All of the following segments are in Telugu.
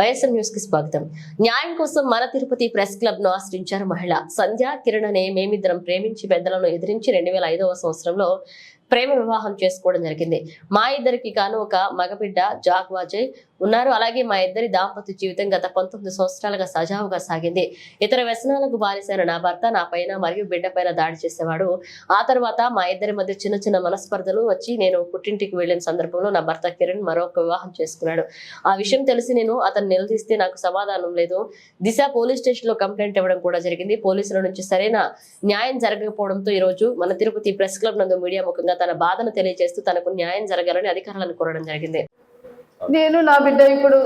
వైఎస్ఆర్ న్యూస్కి స్వాగతం. న్యాయం కోసం మన తిరుపతి ప్రెస్ క్లబ్ను ఆశ్రయించారు మహిళ. సంధ్య కిరణ్ అనే మేమిద్దరం ప్రేమించి పెద్దలను ఎదిరించి రెండు వేల ఐదవ సంవత్సరంలో ప్రేమ వివాహం చేసుకోవడం జరిగింది. మా ఇద్దరికి కాను ఒక మగబిడ్డ జాక్ వాజయ్ ఉన్నారు. అలాగే మా ఇద్దరి దాంపత్య జీవితం గత పంతొమ్మిది సంవత్సరాలుగా సజావుగా సాగింది. ఇతర వ్యసనాలకు బానిసైన నా భర్త నా పైన మరియు బిడ్డ పైన దాడి చేసేవాడు. ఆ తర్వాత మా ఇద్దరి మధ్య చిన్న చిన్న మనస్పర్ధలు వచ్చి నేను పుట్టింటికి వెళ్ళిన సందర్భంలో నా భర్త కిరణ్ మరొక వివాహం చేసుకున్నాడు. ఆ విషయం తెలిసి నేను అతను నిలదీస్తే నాకు సమాధానం లేదు. దిశ పోలీస్ స్టేషన్లో కంప్లైంట్ ఇవ్వడం కూడా జరిగింది. పోలీసుల నుంచి సరైన న్యాయం జరగకపోవడంతో ఈ రోజు మన తిరుపతి ప్రెస్ క్లబ్ నందు మీడియా ముఖంగా తన బాధను తెలియజేస్తూ తనకు న్యాయం జరగాలని అధికారులను కోరడం జరిగింది. నేను నా బిడ్డ ఇప్పుడు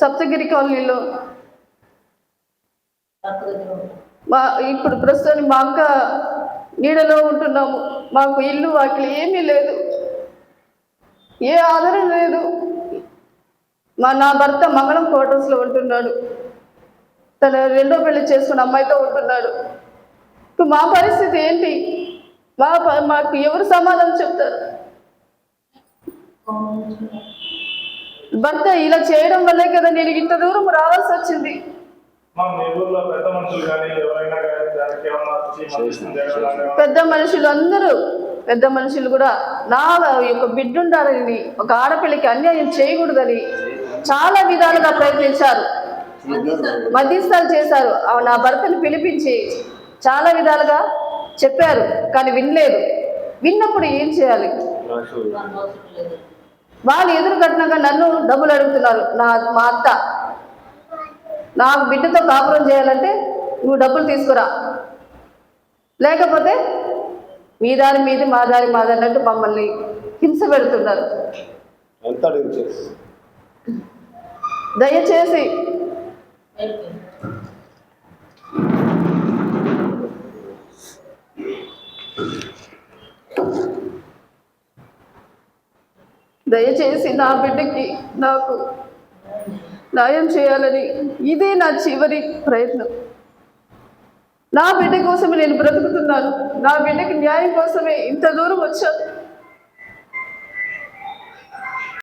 సప్తగిరి కాలనీలో మా ఇప్పుడు ప్రస్తుతం మా అక్క నీడలో ఉంటున్నాము. మాకు ఇల్లు వాకిలి ఏమీ లేదు. ఏ ఆధారం లేదు. మా నా భర్త మంగళం క్వార్టర్స్లో ఉంటున్నాడు. తన రెండో పెళ్ళి చేసుకున్న అమ్మాయితో ఉంటున్నాడు. ఇప్పుడు మా పరిస్థితి ఏంటి? మా ప- మాకు ఎవరు సమాధానం చెప్తారు? భర్త ఇలా చేయడం వల్లే కదా నేను ఇంత దూరం రావాల్సి వచ్చింది. మా మీ ఊర్లో పెద్ద మనుషులు అందరూ పెద్ద మనుషులు కూడా నా యొక్క బిడ్డ ఉండాలని ఒక ఆడపిల్లకి అన్యాయం చేయకూడదని చాలా విధాలుగా ప్రయత్నించారు. మధ్యస్థాలు చేశారు. ఆ నా భర్తను పిలిపించి చాలా విధాలుగా చెప్పారు కానీ వినలేదు. విన్నప్పుడు ఏం చేయాలి? వాళ్ళు ఎదురు కట్టినాక నన్ను డబ్బులు అడుగుతున్నారు నా మా అత్త. నాకు బిడ్డతో కాపురం చేయాలంటే నువ్వు డబ్బులు తీసుకురా. లేకపోతే మీ దారి మీది మా దారి మాది అన్నట్టు మమ్మల్ని హింస పెడుతున్నారు. దయచేసి దయచేసి నా బిడ్డకి నాకు న్యాయం చేయాలని ఇదే నా చివరి ప్రయత్నం. నా బిడ్డ కోసమే నేను బ్రతుకుతున్నాను. నా బిడ్డకి న్యాయం కోసమే ఇంత దూరం వచ్చాను.